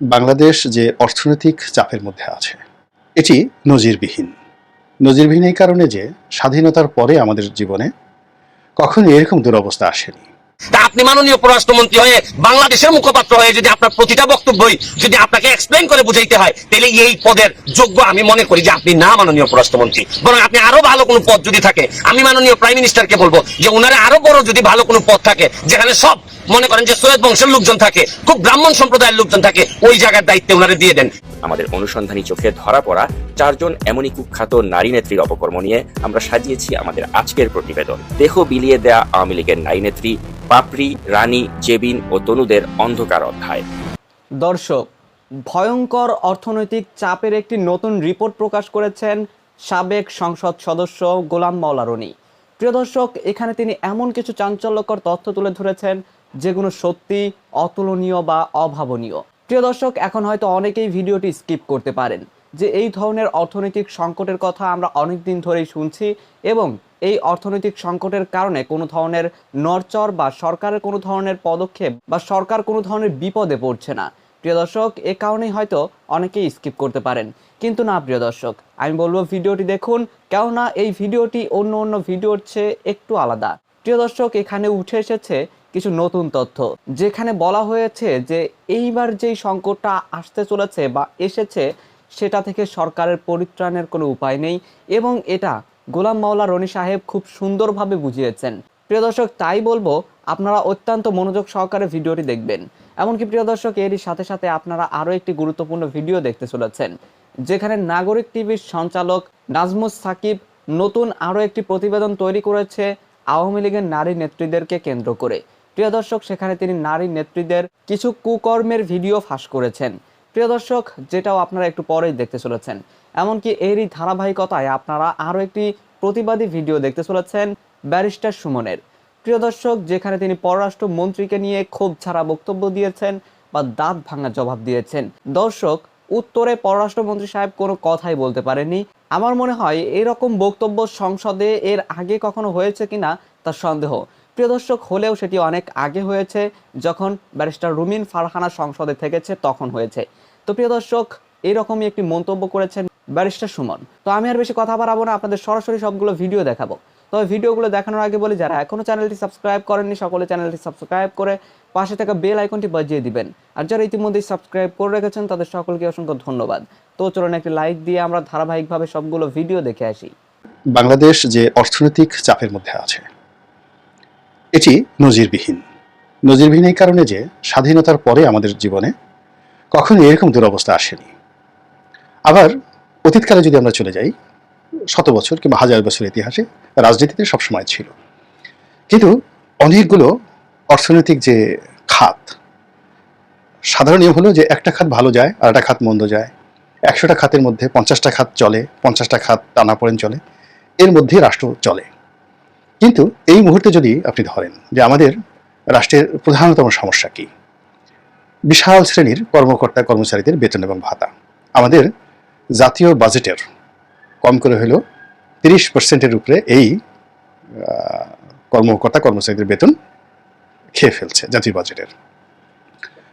বাংলাদেশ যে অর্থনৈতিক চাপের মধ্যে আছে, এটি নজিরবিহীন। নজিরবিহীন এই কারণে যে স্বাধীনতার পরে আমাদের জীবনে কখনো এরকম দুরবস্থা আসেনি। তা আপনি মাননীয় পররাষ্ট্রমন্ত্রী হয়ে বাংলাদেশের মুখপাত্র হয়ে যদি আপনার প্রতিটা বক্তব্যই যদি আপনাকে এক্সপ্লেন করে বুঝাইতে হয়, তাহলে এই পদের যোগ্য আমি মনে করি যে আপনি না মাননীয় পররাষ্ট্রমন্ত্রী। বরং আপনি আরও ভালো কোনো পদ যদি থাকে, আমি মাননীয় প্রাইম মিনিস্টারকে বলব যে ওনারা আরও বড় যদি ভালো কোনো পদ থাকে, যেখানে সব মনে করেন যে সৈয়দ বংশের লোকজন থাকে, খুব ব্রাহ্মণ সম্প্রদায়ের লোকজন থাকে, ওই জায়গার দায়িত্বে ওনারা দিয়ে দেন। আমাদের অনুসন্ধানী চোখে ধরা পড়া চারজন এমনই কুখ্যাত নারী নেত্রীর অপকর্ম নিয়ে আমরা সাজিয়েছি আমাদের আজকের প্রতিবেদন। দেহ বিলিয়ে দেয়া আওয়ামী লীগের নারী নেত্রী পাপড়ি, রানী, জেবিন ও তনুদের অন্ধকার অধ্যায়। দর্শক, ভয়ঙ্কর অর্থনৈতিক চাপের একটি নতুন রিপোর্ট প্রকাশ করেছেন সাবেক সংসদ সদস্য গোলাম মাওলা রনি। প্রিয় দর্শক, এখানে তিনি এমন কিছু চাঞ্চল্যকর তথ্য তুলে ধরেছেন যেগুলো সত্যি, অতুলনীয় বা অভাবনীয়। প্রিয় দর্শক, এখন হয়তো অনেকেই ভিডিওটি স্কিপ করতে পারেন যে এই ধরনের অর্থনৈতিক সংকটের কথা আমরা অনেক দিন ধরেই শুনছি এবং এই অর্থনৈতিক সংকটের কারণে কোনো ধরনের নড়চড় বা সরকারের কোনো ধরনের পদক্ষেপ বা সরকার কোনো ধরনের বিপদে পড়ছে না। প্রিয় দর্শক, এ কারণেই হয়তো অনেকেই স্কিপ করতে পারেন। কিন্তু না, প্রিয় দর্শক, আমি বলব ভিডিওটি দেখুন, কেননা এই ভিডিওটি অন্য অন্য ভিডিওর চেয়ে একটু আলাদা। প্রিয় দর্শক, এখানে উঠে এসেছে কিছু নতুন তথ্য, যেখানে বলা হয়েছে যে এইবার যেই সংকটটা আসতে চলেছে বা এসেছে, সেটা থেকে সরকারের পরিত্রাণের কোনো উপায় নেই এবং এটা গোলাম মাওলা রনি সাহেব খুব সুন্দরভাবে বুঝিয়েছেন। প্রিয় দর্শক, তাই বলব, আপনারা অত্যন্ত মনোযোগ সহকারে ভিডিওটি দেখবেন। এমনকি প্রিয় দর্শক, এরই সাথে সাথে আপনারা আরও একটি গুরুত্বপূর্ণ ভিডিও দেখতে চলেছেন, যেখানে নাগরিক টিভির সঞ্চালক নাজমুস সাকিব নতুন আরও একটি প্রতিবেদন তৈরি করেছে আওয়ামী লীগের নারী নেত্রীদেরকে কেন্দ্র করে। প্রিয় দর্শক, সেখানে তিনি নারী নেত্রীদের কিছু কুকর্মের ভিডিও ফাঁস করেছেন। প্রিয় দর্শক, যেটাও আপনারা একটু পরেই দেখতে চলেছেন। এমনকি এরই ধারাবাহিকতায় আপনারা আরও একটি প্রতিবাদী ভিডিও দেখতে চলেছেন ব্যারিস্টার সুমনের। প্রিয় দর্শক, যেখানে তিনি পররাষ্ট্র মন্ত্রীকে নিয়ে ক্ষোভ ছাড়া বক্তব্য দিয়েছেন বা দাঁত ভাঙা জবাব দিয়েছেন। দর্শক, উত্তরে পররাষ্ট্রমন্ত্রী সাহেব কোনো কথাই বলতে পারেনি আমার মনে হয় এরকম বক্তব্য সংসদে এর আগে কখনো হয়েছে কিনা তার সন্দেহ। প্রিয় দর্শক, হলেও সেটি অনেক আগে হয়েছে। যখন ব্যারিস্টার রুমিন ফারহানা সংসদে থেকেছে, তখন হয়েছে। তো প্রিয় দর্শক, এরকমই একটি মন্তব্য করেছেন ব্যারিস্টার সুমন। তো আমি আর বেশি কথা বাড়াবো না, আপনাদের সরাসরি সবগুলো ভিডিও দেখাবো। তবে ভিডিওগুলো দেখানোর আগে বলি, যারা এখনও চ্যানেলটি সাবস্ক্রাইব করেননি, সকলে চ্যানেলটি সাবস্ক্রাইব করে পাশে থাকা বেল আইকনটি বাজিয়ে দিবেন। আর যারা ইতিমধ্যেই সাবস্ক্রাইব করে রেখেছেন, তাদের সকলকে অসংখ্য ধন্যবাদ। তো চলুন একটি লাইক দিয়ে আমরা ধারাবাহিকভাবে সবগুলো ভিডিও দেখে আসি। বাংলাদেশ যে অর্থনৈতিক চাপের মধ্যে আছে, এটি নজিরবিহীন। নজিরবিহীন এই কারণে যে স্বাধীনতার পরে আমাদের জীবনে কখনো এরকম দুরবস্থা আসেনি। আবার অতীতকালে যদি আমরা চলে যাই, শত বছর কিংবা হাজার বছর ইতিহাসে, রাজনীতিতে সবসময় ছিল। কিন্তু অনেকগুলো অর্থনৈতিক যে খাত, সাধারণ হলো যে একটা খাত ভালো যায় আর একটা খাত মন্দ যায়। একশোটা খাতের মধ্যে পঞ্চাশটা খাত চলে, পঞ্চাশটা খাত টানাপোড়েন চলে, এর মধ্যে রাষ্ট্র চলে। কিন্তু এই মুহূর্তে যদি আপনি ধরেন যে আমাদের রাষ্ট্রের প্রধানতম সমস্যা কি? বিশাল শ্রেণির কর্মকর্তা, কর্মচারীদের বেতন এবং ভাতা। আমাদের জাতীয় বাজেটের কম করে হলেও তিরিশ পার্সেন্টের উপরে এই কর্মকর্তা কর্মচারীদের বেতন খেয়ে ফেলছে জাতীয় বাজেটের।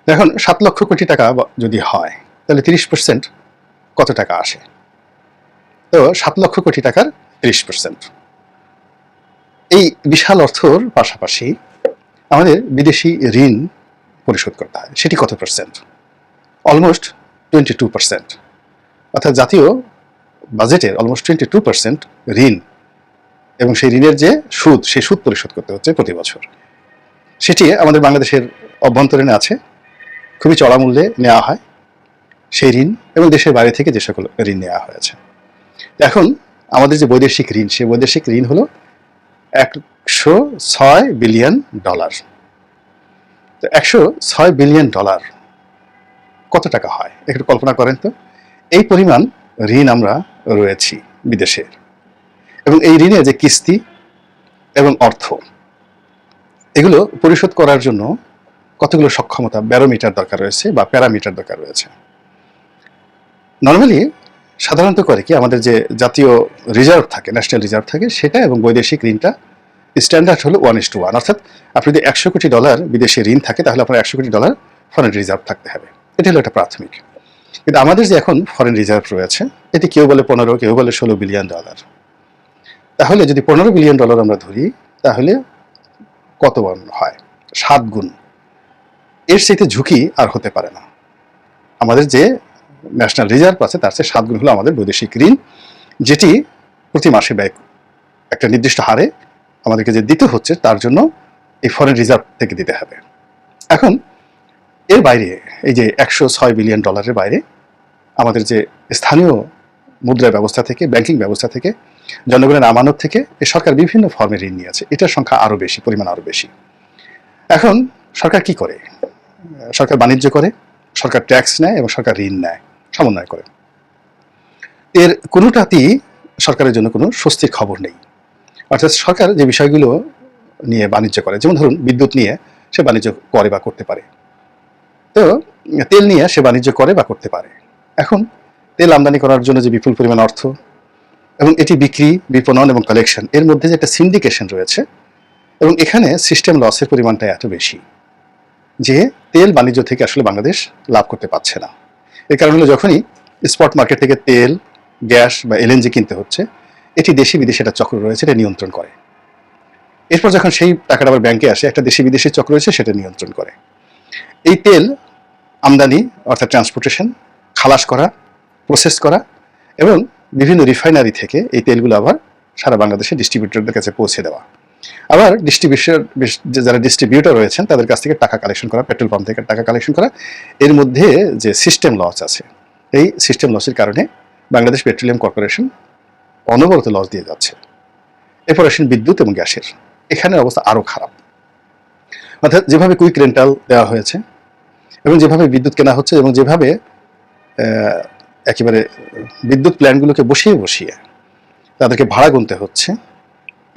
এখন সাত লক্ষ কোটি টাকা যদি হয়, তাহলে তিরিশ পার্সেন্ট কত টাকা আসে? তো সাত লক্ষ কোটি টাকার তিরিশ পার্সেন্ট। এই বিশাল অর্থর পাশাপাশি আমাদের বিদেশি ঋণ পরিশোধ করতে হয়, সেটি কত percent? Almost twenty two percent. অর্থাৎ জাতীয় বাজেটের অলমোস্ট টোয়েন্টি টু পার্সেন্ট ঋণ এবং সেই ঋণের যে সুদ, সেই সুদ পরিশোধ করতে হচ্ছে প্রতি বছর। সেটি আমাদের বাংলাদেশের অভ্যন্তরীণে আছে, খুবই চড়া মূল্যে নেওয়া হয় সেই ঋণ এবং দেশের বাইরে থেকে যে সকল ঋণ নেওয়া হয়েছে। এখন আমাদের যে বৈদেশিক ঋণ, সেই বৈদেশিক ঋণ হলো একশো ছয় বিলিয়ন ডলার। তো একশো ছয় বিলিয়ন ডলার কত টাকা হয়? একটু কল্পনা করেন তো। এই পরিমাণ ঋণ আমরা রয়েছি বিদেশে। এবং এই ঋণে যে কিস্তি এবং অর্থ, এগুলো পরিশোধ করার জন্য কতগুলো সক্ষমতা ব্যারোমিটার দরকার রয়েছে বা প্যারামিটার দরকার রয়েছে। নর্মালি সাধারণত করে কি আমাদের যে জাতীয় রিজার্ভ থাকে, ন্যাশনাল রিজার্ভ থাকে, সেটা এবং বৈদেশিক ঋণটা স্ট্যান্ডার্ড হলো ওয়ান ইস টু ওয়ান অর্থাৎ আপনি যদি একশো কোটি ডলার বিদেশে ঋণ থাকে, তাহলে আপনার একশো কোটি ডলার ফরেন রিজার্ভ থাকতে হবে। এটা হলো একটা প্রাথমিক। কিন্তু আমাদের যে এখন ফরেন রিজার্ভ রয়েছে, এটি কেউ বলে পনেরো, কেউ বলে ষোলো বিলিয়ন ডলার তাহলে যদি পনেরো বিলিয়ন ডলার আমরা ধরি, তাহলে কত হয়? সাত গুণ। এর চাইতে ঝুঁকি আর হতে পারে না। আমাদের যে ন্যাশনাল রিজার্ভ আছে, তার চেয়ে সাত গুণ হলো আমাদের বৈদেশিক ঋণ, যেটি প্রতি মাসে ব্যয় একটা নির্দিষ্ট হারে আমাদেরকে যে দিতে হচ্ছে, তার জন্য এই ফরেন রিজার্ভ থেকে দিতে হবে। এখন এর বাইরে, এই যে একশো ছয় বিলিয়ন ডলারের বাইরে, আমাদের যে স্থানীয় মুদ্রা ব্যবস্থা থেকে, ব্যাংকিং ব্যবস্থা থেকে, জনগণের আমানত থেকে এ সরকার বিভিন্ন ফর্মে ঋণ নিয়েছে এটার সংখ্যা আরও বেশি, পরিমাণ আরও বেশি। এখন সরকার কি করে? সরকার বাণিজ্য করে, সরকার ট্যাক্স নেয় এবং সরকার ঋণ নেয়, সমন্বয় করে। এর কোনোটাতেই সরকারের জন্য কোনো স্বস্তির খবর নেই। অর্থাৎ সরকার যে বিষয়গুলো নিয়ে বাণিজ্য করে, যেমন ধরুন বিদ্যুৎ নিয়ে সে বাণিজ্য করে বা করতে পারে। তো তেল নিয়ে সে বাণিজ্য করে বা করতে পারে। এখন তেল আমদানি করার জন্য যে বিপুল পরিমাণ অর্থ এবং এটি বিক্রি, বিপণন এবং কালেকশন এর মধ্যে যে একটা সিন্ডিকেশন রয়েছে এবং এখানে সিস্টেম লসের পরিমাণটা এত বেশি যে তেল বাণিজ্য থেকে আসলে বাংলাদেশ লাভ করতে পারছে না। এর কারণ হলো যখনই স্পট মার্কেট থেকে তেল গ্যাস বা এলএনজি কিনতে হচ্ছে, এটি দেশি বিদেশি একটা চক্র রয়েছে, এটা নিয়ন্ত্রণ করে। এরপর যখন সেই টাকাটা আবার ব্যাংকে আসে, একটা দেশি বিদেশি চক্র রয়েছে, সেটা নিয়ন্ত্রণ করে। এই তেল আমদানি, অর্থাৎ ট্রান্সপোর্টেশন খালাস করা প্রসেস করা এবং বিভিন্ন রিফাইনারি থেকে এই তেলগুলো আবার সারা বাংলাদেশে ডিস্ট্রিবিউটরদের কাছে পৌঁছে দেওয়া। আবার ডিস্ট্রিবিউশন যারা ডিস্ট্রিবিউটর রয়েছেন, তাদের কাছ থেকে টাকা কালেকশন করা পেট্রোল পাম্প থেকে টাকা কালেকশন করা। এর মধ্যে যে সিস্টেম লস আছে, এই সিস্টেম লসের কারণে বাংলাদেশ পেট্রোলিয়াম কর্পোরেশন অনবরত লস দিয়ে যাচ্ছে। এরপর আসেন বিদ্যুৎ এবং গ্যাসের, এখানের অবস্থা আরও খারাপ। অর্থাৎ যেভাবে কুইক রেন্টাল দেওয়া হয়েছে এবং যেভাবে বিদ্যুৎ কেনা হচ্ছে এবং যেভাবে একেবারে বিদ্যুৎ প্ল্যান্টগুলোকে বসিয়ে বসিয়ে তাদেরকে ভাড়া গুনতে হচ্ছে,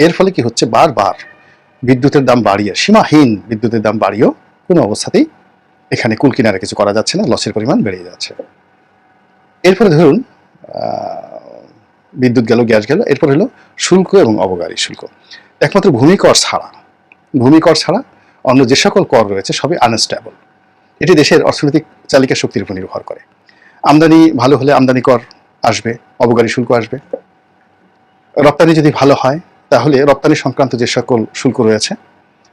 এর ফলে কি হচ্ছে বারবার বিদ্যুতের দাম বাড়িয়ে, সীমাহীন বিদ্যুতের দাম বাড়িয়েও কোনো অবস্থাতেই এখানে কুল কিনারে কিছু করা যাচ্ছে না, লসের পরিমাণ বেড়ে যাচ্ছে। এরপরে ধরুন বিদ্যুৎ গেল, গ্যাস গেল, এরপর হলো শুল্ক এবং অবগারী শুল্ক। একমাত্র ভূমিকর ছাড়া ভূমিকর ছাড়া অন্য যে সকল কর রয়েছে সবই আনস্টেবল এটি দেশের অর্থনৈতিক চালিকা শক্তির উপর নির্ভর করে। আমদানি ভালো হলে আমদানি কর আসবে অবগারী শুল্ক আসবে। রপ্তানি যদি ভালো হয়, তাহলে রপ্তানি সংক্রান্ত যে সকল শুল্ক রয়েছে,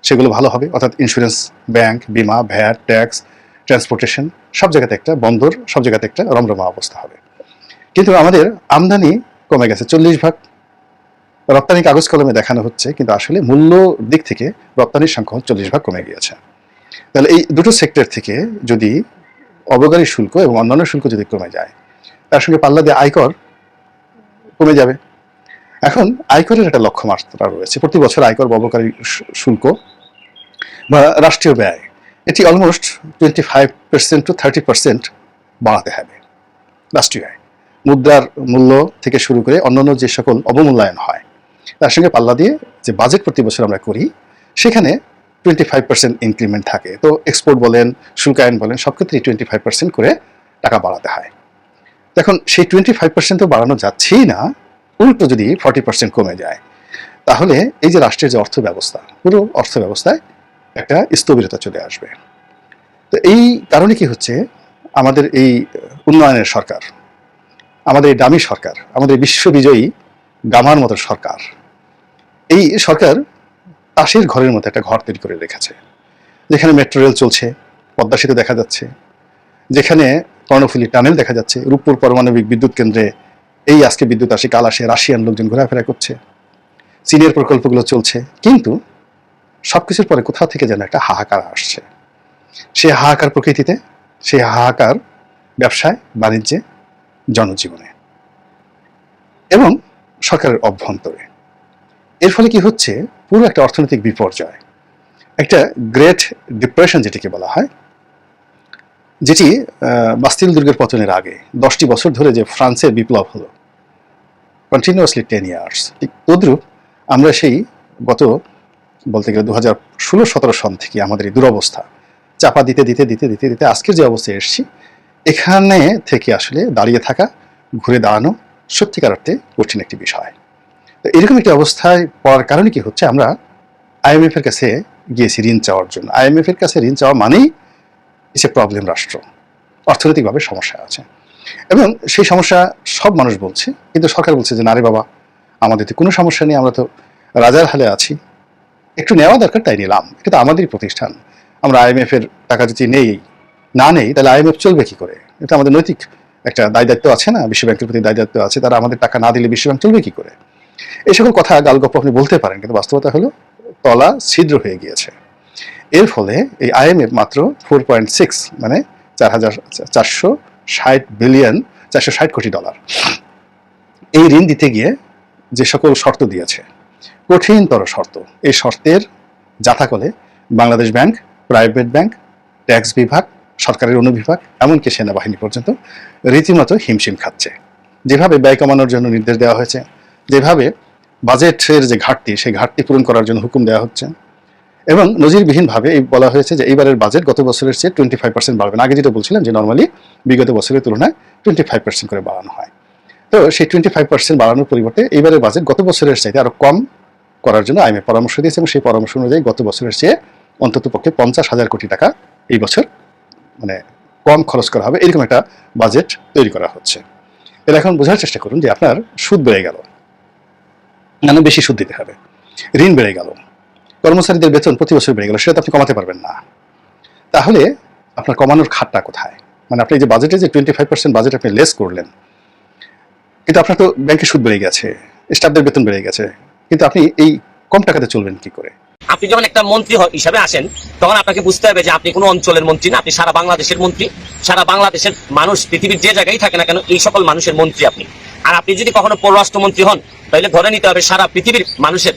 সেগুলো ভালো হবে। অর্থাৎ ইন্স্যুরেন্স ব্যাংক বিমা ভ্যাট ট্যাক্স ট্রান্সপোর্টেশন সব জায়গাতে একটা বন্দর, সব জায়গাতে একটা রমরমা অবস্থা হবে। কিন্তু আমাদের আমদানি কমে গেছে চল্লিশ ভাগ। রপ্তানি কাগজ কলমে দেখানো হচ্ছে, কিন্তু আসলে মূল্য দিক থেকে রপ্তানির সংখ্যা চল্লিশ ভাগ কমে গিয়েছে। তাহলে এই দুটো সেক্টর থেকে যদি অবগারী শুল্ক এবং অন্যান্য শুল্ক যদি কমে যায়, তার সঙ্গে পাল্লা দিয়ে আয়কর কমে যাবে। এখন আয়করের একটা লক্ষ্যমাত্রা রয়েছে। প্রতি বছর আয়কর অবকারী শুল্ক বা রাষ্ট্রীয় ব্যয়, এটি almost twenty five percent to thirty percent বাড়াতে হবে রাষ্ট্রীয় আয় মুদ্রার মূল্য থেকে শুরু করে অন্যান্য যে সকল অবমূল্যায়ন হয় তার সঙ্গে পাল্লা দিয়ে যে বাজেট প্রতি বছর আমরা করি, সেখানে টোয়েন্টি ফাইভ পার্সেন্ট ইনক্রিমেন্ট থাকে। তো এক্সপোর্ট বলেন, শুল্কায়ন বলেন, সব ক্ষেত্রেই টোয়েন্টি ফাইভ পার্সেন্ট করে টাকা বাড়াতে হয়। এখন সেই টোয়েন্টি ফাইভ পার্সেন্ট তো বাড়ানো যাচ্ছেই না, উল্টো যদি ফর্টি পার্সেন্ট কমে যায়, তাহলে এই যে রাষ্ট্রের যে অর্থ ব্যবস্থা পুরো অর্থ ব্যবস্থায় একটা স্থবিরতা চলে আসবে। তো এই কারণে কি হচ্ছে, আমাদের এই উন্নয়নের সরকার, আমাদের এই দামি সরকার, আমাদের বিশ্ববিজয়ী গামার মতো সরকার। এই সরকার তাসের ঘরের মতো একটা ঘর তৈরি করে রেখেছে। যেখানে মেট্রো রেল চলছে, পদ্মা সেতু দেখা যাচ্ছে, যেখানে কর্ণফুলী টানেল দেখা যাচ্ছে, রূপপুর পারমাণবিক বিদ্যুৎ কেন্দ্রে এই আজকে বিদ্যুৎ আসে, কাল আসে, রাশিয়ান লোকজন ঘোরাফেরা করছে। চীনের প্রকল্পগুলো চলছে, কিন্তু সবকিছুর পরে কোথাও থেকে যেন একটা হাহাকার আসছে। সেই হাহাকার প্রকৃতিতে সেই হাহাকার ব্যবসায়, বাণিজ্যে, জনজীবনে। এবং সরকারের অভ্যন্তরে। এর ফলে কি হচ্ছে? পুরো একটা অর্থনৈতিক বিপর্যয়। একটা গ্রেট ডিপ্রেশন যেটিকে বলা হয়, যেটি বাস্তিল দুর্গের পতনের আগে দশটি বছর ধরে যে ফ্রান্সের বিপ্লব হলো কন্টিনিউয়াসলি টেন ইয়ার্স ঠিক তদ্রূপ আমরা সেই গত বলতে গেলে দু হাজার ষোলো সতেরো সন থেকে আমাদের এই দুরবস্থা চাপা দিতে দিতে দিতে দিতে দিতে আজকের যে অবস্থায় এসেছি, এখানে থেকে আসলে দাঁড়িয়ে থাকা, ঘুরে দাঁড়ানো সত্যিকার অর্থে কঠিন একটি বিষয়। তো এরকম একটি অবস্থায় পড়ার কারণে কি হচ্ছে? আমরা আইএমএফ এর কাছে গিয়েছি ঋণ চাওয়ার জন্য। আইএমএফ এর কাছে ঋণ চাওয়া মানেই ইসে প্রবলেম রাষ্ট্র। অর্থনৈতিকভাবে সমস্যা আছে। এবং সেই সমস্যা সব মানুষ বলছে, কিন্তু সরকার বলছে যে, না রে বাবা, আমাদের তো কোনো সমস্যা নেই, আমরা তো রাজার হালে আছি। একটু নেওয়া দরকার, তাই নিলাম। এটা তো আমাদেরই প্রতিষ্ঠান। আমরা আইএমএফ এর টাকা যদি নেই, না নেই, তাহলে আইএমএফ চলবে কি করে? এটা আমাদের নৈতিক একটা দায় দায়িত্ব আছে না, বিশ্বব্যাংকের প্রতি দায় দায়িত্ব আছে, তারা আমাদের টাকা না দিলে বিশ্বব্যাংক চলবে কি করে? এই সকল কথা গালগপ্প আপনি বলতে পারেন, কিন্তু বাস্তবতা হলো তলা ছিদ্র হয়ে গিয়েছে। এর ফলে এই আইএমএফ মাত্র ফোর পয়েন্ট সিক্স মানে চার হাজার চারশো ষাট বিলিয়ন চারশো ষাট কোটি ডলার এই ঋণ দিতে গিয়ে যে সকল শর্ত দিয়েছে, কঠিনতর শর্ত, এই শর্তের জাথাকলে Bangladesh bank, private bank, tax বিভাগ সরকারের অনুবিভাগ, এমনকি সেনাবাহিনী পর্যন্ত রীতিমতো হিমশিম খাচ্ছে যেভাবে ব্যয় কমানোর জন্য নির্দেশ দেওয়া হয়েছে, যেভাবে বাজেটের যে ঘাটতি, সেই ঘাটতি পূরণ করার জন্য হুকুম দেওয়া হচ্ছে, এবং নজিরবিহীনভাবে এই বলা হয়েছে যে এইবারের বাজেট গত বছরের চেয়ে টোয়েন্টি ফাইভ পার্সেন্ট বাড়বে। আগে যেটা বলছিলাম যে নর্মালি বিগত বছরের তুলনায় টোয়েন্টি ফাইভ পার্সেন্ট করে বাড়ানো হয় তো সেই টোয়েন্টি ফাইভ পার্সেন্ট বাড়ানোর পরিবর্তে এইবারের বাজেট গত বছরের চাইতে আরও কম করার জন্য আইএমএ পরামর্শ দিয়েছে এবং সেই পরামর্শ অনুযায়ী গত বছরের চেয়ে অন্তত পক্ষে পঞ্চাশ হাজার কোটি টাকা এই বছর মানে কম খরচ করা হবে, এরকম একটা বাজেট তৈরি করা হচ্ছে। এর এখন বোঝার চেষ্টা করুন যে আপনার সুদ বেড়ে গেল। কেন বেশি সুদ দিতে হবে। ঋণ বেড়ে গেল। কর্মচারীদের বেতন প্রতি বছর বেড়ে গেল, সেটা আপনি কমাতে পারবেন না। তাহলে আপনার কমানোর খাতটা কোথায়? মানে আপনি যে বাজেটে যে টোয়েন্টি ফাইভ পার্সেন্ট বাজেট আপনি লেস করলেন, কিন্তু আপনার তো ব্যাংকে সুদ বেড়ে গেছে স্টাফদের বেতন বেড়ে গেছে, কিন্তু আপনি এই কম টাকাতে চলবেন কি করে? আপনি যখন একটা মন্ত্রী হিসাবে আসেন, তখন আপনাকে বুঝতে হবে যে আপনি কোনো অঞ্চলের মন্ত্রী না, আপনি সারা বাংলাদেশের মন্ত্রী। সারা বাংলাদেশের মানুষ, পৃথিবীর যে জায়গায় থাকে না কেন, এই সকল মানুষের মন্ত্রী আপনি। আর আপনি যদি কখনো পররাষ্ট্রমন্ত্রী হন, তাহলে ধরে নিতে হবে সারা পৃথিবীর মানুষের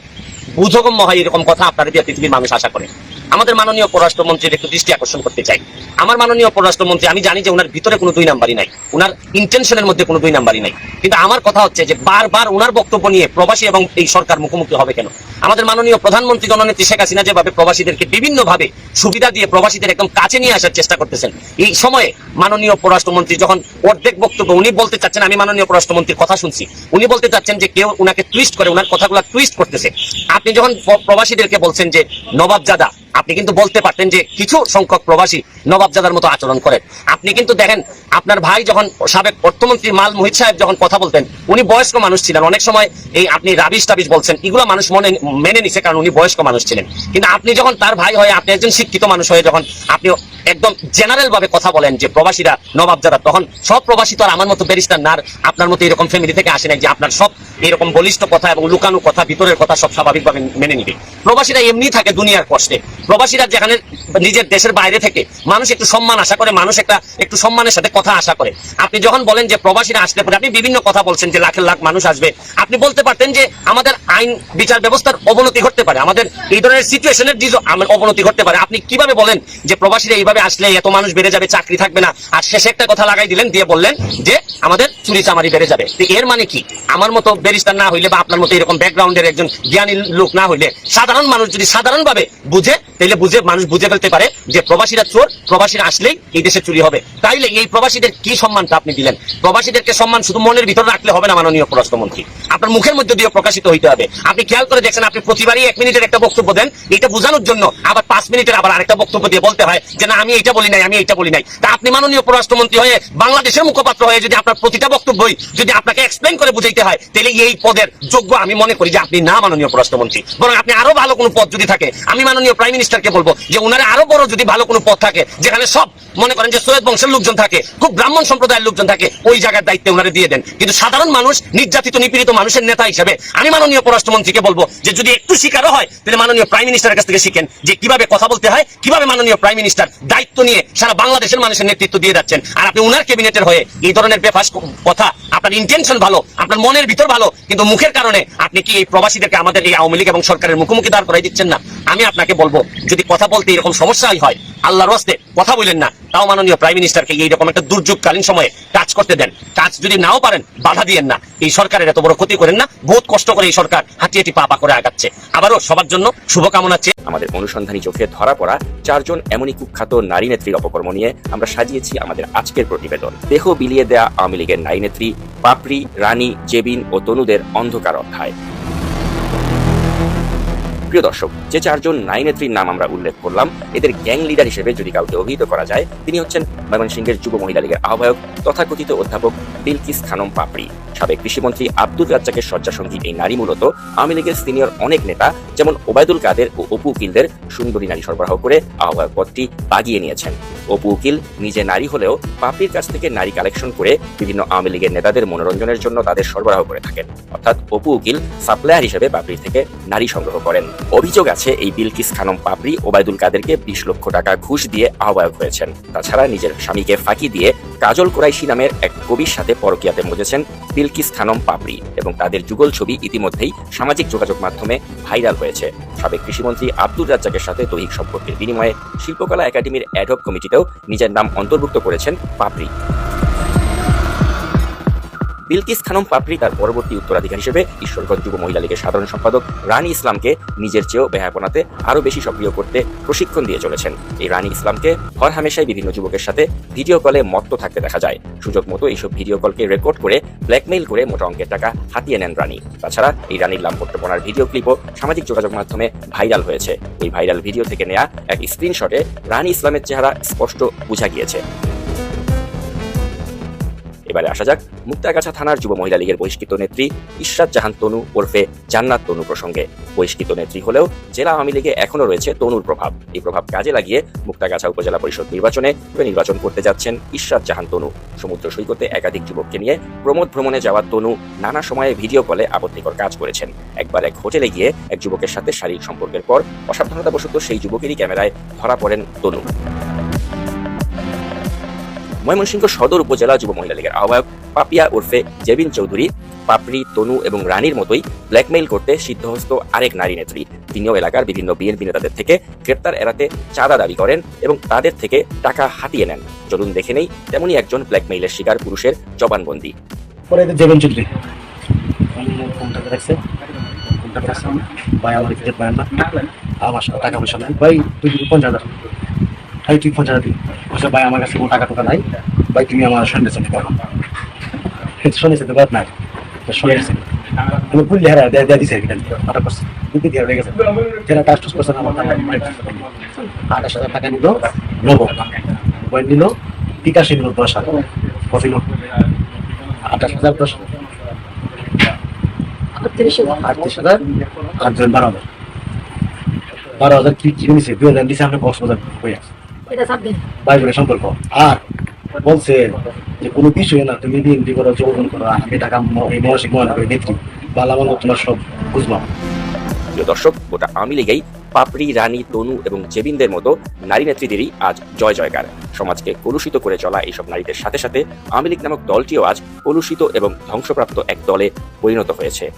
বুঝগম্য হয় এরকম কথা আপনার দিয়ে পৃথিবীর মানুষ আশা করে। আমাদের মাননীয় পররাষ্ট্রমন্ত্রীর একটু দৃষ্টি আকর্ষণ করতে চাই। আমার মাননীয় পররাষ্ট্রমন্ত্রী, আমি জানি যে ওনার ভিতরে কোনো দুই নাম্বারই নাই। ওনার ইন্টেনশনের মধ্যে কোনো দুই নাম্বারই নাই। কিন্তু আমার কথা হচ্ছে যে বারবার ওনার বক্তব্য নিয়ে প্রবাসী এবং এই সরকার মুখোমুখি হবে কেন? আমাদের মাননীয় প্রধানমন্ত্রী জননেত্রী শেখ হাসিনা যেভাবে প্রবাসীদেরকে বিভিন্ন ভাবে সুবিধা দিয়ে প্রবাসীদের একদম কাছে নিয়ে আসার চেষ্টা করতেছেন, এই সময়ে মাননীয় পররাষ্ট্রমন্ত্রী যখন অর্ধেক বক্তব্য, উনি বলতে চাচ্ছেন, আমি মাননীয় পররাষ্ট্রমন্ত্রীর কথা শুনছি, উনি বলতে চাচ্ছেন যে কেউ উনাকে টুইস্ট করে, উনার কথাগুলো টুইস্ট করতেছে। আপনি যখন প্রবাসীদেরকে বলছেন যে নবাবজাদা আপনি কিন্তু বলতে পারতেন যে কিছু সংখ্যক প্রবাসী নবাবজাদার মতো আচরণ করেন। আপনি কিন্তু দেখেন, আপনার ভাই যখন সাবেক অর্থমন্ত্রী মাল মোহিত সাহেব যখন কথা বলতেন, উনি বয়স্ক মানুষ ছিলেন। অনেক সময় এই আপনি রাবিশ টাবিশ বলছেন, এগুলো মানুষ মনে, মেনে নিছে কারণ উনি বয়স্ক মানুষ ছিলেন। কিন্তু আপনি যখন তার ভাই হয়ে, আপনি একজন শিক্ষিত মানুষ হয়ে যখন আপনি একদম জেনারেল ভাবে কথা বলেন যে প্রবাসীরা নবাবজাদা, তখন সব প্রবাসী তো আর আমার মতো ব্যারিস্টার না আপনার মতো এরকম ফ্যামিলি থেকে আসে নাই যে আপনার সব এরকম বলিষ্ঠ কথা এবং লুকানো কথা, ভিতরের কথা সব স্বাভাবিকভাবে মেনে নিবে। প্রবাসীরা এমনি থাকে দুনিয়ার কষ্টে। প্রবাসীরা যেখানে নিজের দেশের বাইরে থেকে মানুষ একটু সম্মান আশা করে, মানুষ একটা একটু সম্মানের সাথে কথা আশা করে। আপনি যখন বলেন যে প্রবাসীরা আসলে পরে, আপনি বিভিন্ন কথা বলছেন যে লাখের লাখ মানুষ আসবে। আপনি বলতে পারতেন যে আমাদের আইন, বিচার ব্যবস্থার অবনতি ঘটতে পারে। আমাদের এই ধরনের সিচুয়েশনের অবনতি ঘটতে পারে। আপনি কীভাবে বলেন যে প্রবাসীরা এইভাবে আসলে এত মানুষ বেড়ে যাবে, চাকরি থাকবে না? আর শেষে একটা কথা লাগাই দিলেন, দিয়ে বললেন যে আমাদের চুরি চামারি বেড়ে যাবে। তো এর মানে কি? আমার মতো ব্যারিস্টার না হইলে বা আপনার মতো এরকম ব্যাকগ্রাউন্ডের একজন জ্ঞানী লোক না হইলে সাধারণ মানুষ যদি সাধারণভাবে বুঝে তাহলে বুঝে, মানুষ বুঝে ফেলতে পারে যে প্রবাসীরা চোর, প্রবাসীরা আসলেই এই দেশে চুরি হবে। তাইলে এই প্রবাসীদের কি সম্মানটা আপনি দিলেন? প্রবাসীদেরকে সম্মান শুধু মনের ভিতরে রাখলে হবে না, মাননীয় পররাষ্ট্রমন্ত্রী। আপনার মুখের মধ্যে দিয়ে প্রকাশিত হইতে হবে। আপনি খেয়াল করে দেখছেন, আপনি প্রতিবারই এক মিনিটের একটা বক্তব্য দেন, এটা বোঝানোর জন্য আবার পাঁচ মিনিটের আবার আরেকটা বক্তব্য দিয়ে বলতে হয় যে, না, আমি এটা বলি নাই, আমি এটা বলি নাই। তা আপনি মাননীয় পররাষ্ট্রমন্ত্রী হয়ে বাংলাদেশের মুখপাত্র হয়ে যদি আপনার প্রতিটা বক্তব্যই যদি আপনাকে এক্সপ্লেন করে বুঝাইতে হয় তাহলে এই পদের যোগ্য আমি মনে করি যে আপনি না, মাননীয় পররাষ্ট্রমন্ত্রী। বরং আপনি আরও ভালো কোনো পদ যদি থাকে, আমি মাননীয় প্রাইম মিনিস্টারকে বলব যে উনারা আরও বড় যদি ভালো কোনো পদ থাকে, যেখানে সব মনে করেন যে সৈয়দ বংশের লোকজন থাকে, খুব ব্রাহ্মণ সম্প্রদায়ের লোকজন থাকে, ওই জায়গার দায়িত্বে ওনারা দিয়ে দেন। কিন্তু সাধারণ মানুষ, নির্যাতিত, নিপীড়িত মানুষের নেতা হিসেবে আমি মাননীয় পররাষ্ট্রমন্ত্রীকে বলব যে যদি একটু শিকারও হয়, তাহলে মাননীয় প্রাইম মিনিস্টারের কাছ থেকে শিখেন যে কীভাবে কথা বলতে হয়, কীভাবে মাননীয় প্রাইম মিনিস্টার দায়িত্ব নিয়ে সারা বাংলাদেশের মানুষের নেতৃত্ব দিয়ে যাচ্ছেন। আর আপনি উনার ক্যাবিনেটের হয়ে এই ধরনের বেফাস কথা, আপনার ইন্টেনশন ভালো, আপনার মনের ভিতর ভালো, কিন্তু মুখের কারণে আপনি কি এই প্রবাসীদেরকে আমাদের এই আওয়ামী লীগ এবং সরকারের মুখোমুখি দাঁড় করাই দিচ্ছেন না? আমি আপনাকে বলব যদি কথা বলতে এরকম সমস্যাই হয়, আল্লাহর হস্তে কথা বলেন না, তাও মাননীয় প্রাইম মিনিস্টারকে এইরকম একটা দুর্যোগকালীন সময়ে কাজ করতে দেন। কাজ যদি নাও পারেন, বাধা দিয়েন না। এই সরকারের এত বড় ক্ষতি করেন না, বহুত কষ্ট করে এই সরকার হাঁটি হাঁটি পা পা করে আগাচ্ছে। আবারও সবার জন্য শুভকামনা চেয়ে আমাদের অনুসন্ধানী চোখে ধরা পড়া চারজন এমনই কুখ্যাত নারী নেত্রীর অপকর্ম নিয়ে আমরা সাজিয়েছি আমাদের আজকের প্রতিবেদন। দেহ বিলিয়ে দেয়া আওয়ামী লীগের নারী নেত্রী, পাপড়ি, রানী, জেবিন ও তনুদের অন্ধকার অধ্যায়। প্রিয় দর্শক, যে চারজন নারী নেত্রীর নাম আমরা উল্লেখ করলাম, এদের গ্যাং লিডার হিসেবে যদি কাউকে অভিহিত করা যায়, তিনি হচ্ছেন ময়মনসিংহের যুব মহিলা লীগের আহ্বায়ক, তথাকথিত অধ্যাপক বিলকিস খানম পাপড়ি। সাবেক কৃষিমন্ত্রী আব্দুল রাজ্জাকের শয্যাসঙ্গী এই নারী মূলত আওয়ামী লীগের সিনিয়র অনেক নেতা, যেমন ওবায়দুল কাদের ও অপু উকিলদের সুন্দরী নারী সরবরাহ করে আহ্বায়ক পদটি বাগিয়ে নিয়েছেন। অপু উকিল নিজে নারী হলেও পাপড়ির কাছ থেকে নারী কালেকশন করে বিভিন্ন আওয়ামী লীগের নেতাদের মনোরঞ্জনের জন্য তাদের সরবরাহ করে থাকেন। অর্থাৎ অপু উকিল সাপ্লায়ার হিসেবে পাপড়ির থেকে নারী সংগ্রহ করেন। অভিযোগ আছে, এই বিলকিস খানম পাপড়ি ওবায়দুল কাদেরকে বিশ লক্ষ টাকা ঘুষ দিয়ে আহ্বায়ক হয়েছেন। তাছাড়া নিজের স্বামীকে ফাঁকি দিয়ে কাজল কুরাইশি নামের এক কবির সাথে পরকিয়াতে মজেছেন বিলকিস খানম পাপড়ি এবং তাদের যুগল ছবি ইতিমধ্যেই সামাজিক যোগাযোগ মাধ্যমে ভাইরাল হয়েছে। সাবেক কৃষিমন্ত্রী আব্দুর রাজ্জাকের সাথে দৈহিক সম্পর্কের বিনিময়ে শিল্পকলা একাডেমির অ্যাডহক কমিটিতেও নিজের নাম অন্তর্ভুক্ত করেছেন পাপড়ি বিলকিস খানম পাপড়ি তার পরবর্তী উত্তরাধিকার হিসেবে ঈশ্বরগঞ্জ যুব মহিলা লীগের সাধারণ সম্পাদক রানী ইসলামকে নিজের চেয়েও বেহাপনাতে আরও বেশি সক্রিয় করতে প্রশিক্ষণ দিয়ে চলেছেন। এই রানী ইসলামকে হর হামেশাই বিভিন্ন যুবকের সাথে ভিডিও কলে মত্ত থাকতে দেখা যায়। সুযোগ মতো এইসব ভিডিও কলকে রেকর্ড করে, ব্ল্যাকমেইল করে মোটা অঙ্কের টাকা হাতিয়ে নেন রানী। তাছাড়া এই রানীর লাম্পট্যপনার ভিডিও ক্লিপও সামাজিক যোগাযোগ মাধ্যমে ভাইরাল হয়েছে। এই ভাইরাল ভিডিও থেকে নেয়া এক স্ক্রিনশটে রানী ইসলামের চেহারা স্পষ্ট বোঝা গিয়েছে। এবারে আসা যাক মুক্তাগাছা থানার যুব মহিলা লীগের বহিষ্কৃত নেত্রী ইশরাত জাহান তনু ওরফে জান্নাত তনু প্রসঙ্গে। বহিষ্কৃত নেত্রী হলেও জেলা আওয়ামী লীগে এখনও রয়েছে তনুর প্রভাব। এই প্রভাব কাজে লাগিয়ে মুক্তাগাছা উপজেলা পরিষদ নির্বাচনে নির্বাচন করতে যাচ্ছেন ইশরাত জাহান তনু। সমুদ্র সৈকতে একাধিক যুবককে নিয়ে প্রমোদ ভ্রমণে যাওয়া তনু নানা সময়ে ভিডিও কলে আপত্তিকর কাজ করেছেন। একবার এক হোটেলে গিয়ে এক যুবকের সাথে শারীরিক সম্পর্কের পর অসাবধানতাবশত সেই যুবকেরই ক্যামেরায় ধরা পড়েন তনু। ময়মনসিংহ সদর উপজেলা যুব মহিলা লীগের আহ্বায়ক পাপিয়া ওরফে জেবিন চৌধুরী পাপড়ি তনু এবং রানীর মতোই ব্ল্যাকমেইল করতে সিদ্ধহস্ত আরেক নারী নেত্রী। তিনিও এলাকার বিভিন্ন বিএনপি নেতাদের থেকে গ্রেপ্তার এড়াতে চাঁদা দাবি করেন এবং তাদের থেকে টাকা হাতিয়ে নেন। চলুন দেখে নেই তেমনই একজন ব্ল্যাকমেইলের শিকার পুরুষের জবানবন্দি। পরে চৌধুরী ভাই আমার সাথে টাকা পয়সা নাই ভাই তুই পঞ্চাশ হাজার। ভাই তুই হাজার দিবি বলছে ভাই আমার কাছে কোনো টাকা টাকা নাই। ভাই তুমি আমার সন্ধ্যে চলে পারো শুনেছে তো বাদ নাই। শুনেছে আমি ভুল হারা দেয়া দেয়া দিছে এটা আটা করছে। দুটি দিয়ে হয়ে গেছে। যারা টাচ টুস করছে না আমার টাকা আঠাশ হাজার টাকা নিল নব। বই নিল বিকাশে নিল দশ হাজার। কফি নোট আঠাশ হাজার দশ আটত্রিশ হাজার। আট জন বারো হাজার। বারো হাজার কি নিছে? দুই হাজার দিছে আপনি কক্সবাজার হয়ে আছে। ভাই বোনের সম্পর্ক। আর বলছে যে কোনো বিষয় না তুমি বিএনপি করো করো আমি টাকা ম- এই মানসিক মনে নেত্রী। বালা তোমার সব প্রিয় দর্শক গোটা আওয়ামী লীগেই পাপড়ি রানী তনু এবং জেবিনদের মতো নারী নেত্রীদেরই আজ জয় জয়কার। সমাজকে কলুষিত করে চলা এইসব নারীদের সাথে সাথে আওয়ামী লীগ নামক দলটিও আজ কলুষিত এবং ধ্বংসপ্রাপ্ত এক দলে পরিণত হয়েছে।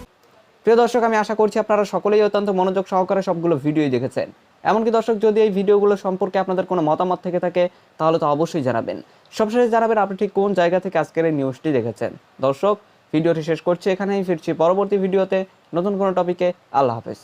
প্রিয় দর্শক আমি আশা করছি আপনারা সকলেই অত্যন্ত মনোযোগ সহকারে সবগুলো ভিডিওই দেখেছেন। এমনকি দর্শক, যদি এই ভিডিওগুলো সম্পর্কে আপনাদের কোনো মতামত থেকে থাকে, তাহলে তো অবশ্যই জানাবেন। সবশেষে জানাবেন আপনি ঠিক কোন জায়গা থেকে আজকের এই নিউজটি দেখেছেন। দর্শক, ভিডিওটি শেষ করছি এখানেই, ফিরছি পরবর্তী ভিডিওতে নতুন কোনো টপিকে আল্লাহ হাফেজ।